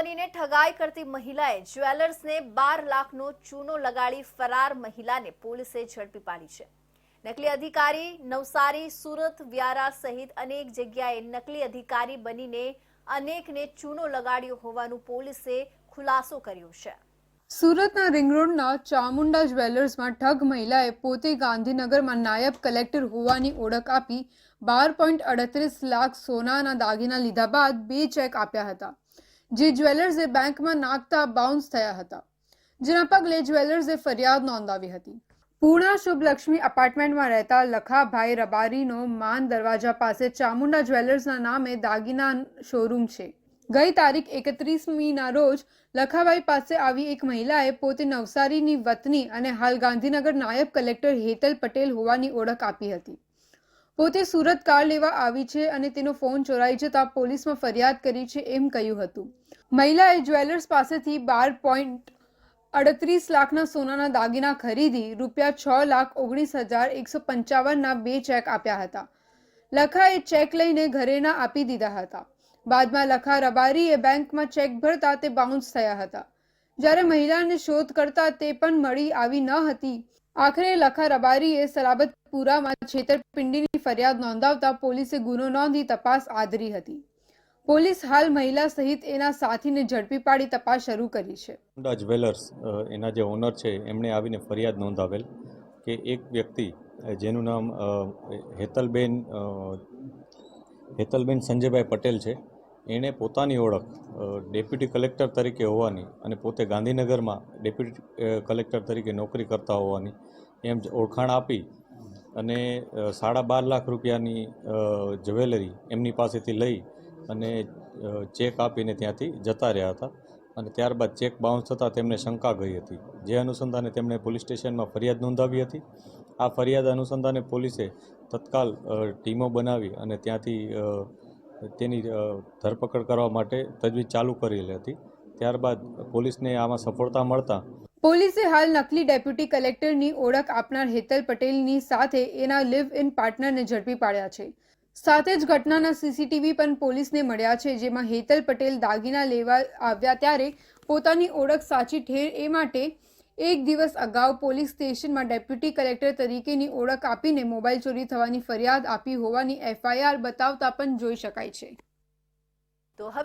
બનીને ઠગાઈ કરતી મહિલાએ જ્વેલર્સને બાર લાખનો ચૂનો લગાડી ફરાર મહિલાને પોલીસે ઝડપી પાડી છે. નકલી અધિકારી નવસારી, સુરત, વ્યારા સહિત અનેક જગ્યાએ નકલી અધિકારી બનીને અનેકને ચૂનો લગાડ્યો હોવાનું પોલીસે ખુલાસો કર્યો છે. સુરતના રિંગ રોડના ચામુંડા જ્વેલર્સમાં ઠગ મહિલાએ પોતે ગાંધીનગરમાં નાયબ કલેક્ટર હોવાની ઓળખ આપી બાર પોઈન્ટ અડત્રીસ લાખ સોનાના દાગીના લીધા બાદ બે ચેક આપ્યા હતા. જે જ્વેલર્સે બેંકમાં નાખતા બાઉન્સ થયા હતા. જેના પગલે જ્વેલર્સે ફરિયાદ નોંધાવી હતી. પૂર્ણા શુભલક્ષ્મી અપાર્ટમેન્ટમાં રહેતા લખાભાઈ રબારીનો માન દરવાજા પાસે ચામુંડા જ્વેલર્સના નામે દાગીના શોરૂમ છે. ગઈ તારીખ એકત્રીસમીના રોજ લખાભાઈ પાસે આવી એક મહિલાએ પોતે નવસારીની વતની અને હાલ ગાંધીનગર નાયબ કલેક્ટર હેતલ પટેલ હોવાની ઓળખ આપી હતી. પોતે સુરત કાર લેવા આવી છે અને તેનો ફોન ચોરાઈ જતા પોલીસમાં ફરિયાદ કરી છે એમ કહ્યું હતું. મહિલાએ જ્વેલર્સ પાસેથી બાર પોઈન્ટ અડત્રીસ લાખના સોનાના દાગીના ખરીદી રૂપિયા છ લાખ ઓગણીસ હજાર એકસો પંચાવનના બે ચેક આપ્યા હતા. લખાએ ચેક લઈને ઘરેના આપી દીધા હતા. બાદમાં લખા રબારીએ બેંકમાં ચેક ભરતા તે બાઉન્સ થયા હતા. જ્યારે મહિલાને શોધ કરતા તે પણ મળી આવી ન હતી આખરે લખા રબારીએ સલાબતપુરામાં છેતરપિંડીની ફરિયાદ નોંધાવતા પોલીસે ગુનો નોંધી તપાસ આદરી હતી. પોલીસ હાલ મહિલા સહિત એના સાથીને ઝડપી પાડી તપાસ શરૂ કરી છે. હોન્ડા જ્વેલર્સ એના જે ઓનર છે, એમણે આવીને ફરિયાદ નોંધાવેલ કે એક વ્યક્તિ, જેનું નામ હેતલબેન હેતલબેન સંજયભાઈ પટેલ છે એણે પોતાની ઓળખ ડેપ્યુટી કલેક્ટર તરીકે હોવાની અને પોતે ગાંધીનગરમાં ડેપ્યુટી કલેક્ટર તરીકે નોકરી કરતા હોવાની એમ જ ઓળખાણ આપી અને સાડા બાર લાખ રૂપિયાની જ્વેલરી એમની પાસેથી લઈ અને ચેક આપીને ત્યાંથી જતા રહ્યા હતા અને ત્યારબાદ ચેક બાઉન્સ થતાં તેમને શંકા ગઈ હતી. જે અનુસંધાને તેમણે પોલીસ સ્ટેશનમાં ફરિયાદ નોંધાવી હતી. આ ફરિયાદ અનુસંધાને પોલીસે તત્કાલ ટીમો બનાવી અને ત્યાંથી તેની ધરપકડ કરવા માટે તજવીજ ચાલુ કરેલી હતી. ત્યારબાદ પોલીસને આમાં સફળતા મળતા પોલીસે હાલ નકલી ડેપ્યુટી કલેક્ટરની ઓળખ આપનાર હેતલ પટેલની સાથે એના લિવ ઇન પાર્ટનરને ઝડપી પાડ્યા છે. સાથે જ ઘટનાના સીસીટીવી પણ પોલીસને મળ્યા છે, જેમાં હેતલ પટેલ દાગીના લેવા આવ્યા ત્યારે પોતાની ઓળખ સાચી ઠેર એ માટે એક દિવસ અગાઉ પોલીસ સ્ટેશનમાં ડેપ્યુટી કલેક્ટર તરીકેની ઓળખ આપીને મોબાઈલ ચોરી થવાની ફરિયાદ આપી હોવાની એફઆઈઆર બતાવતા પણ જોઈ શકાય છે. તો હવે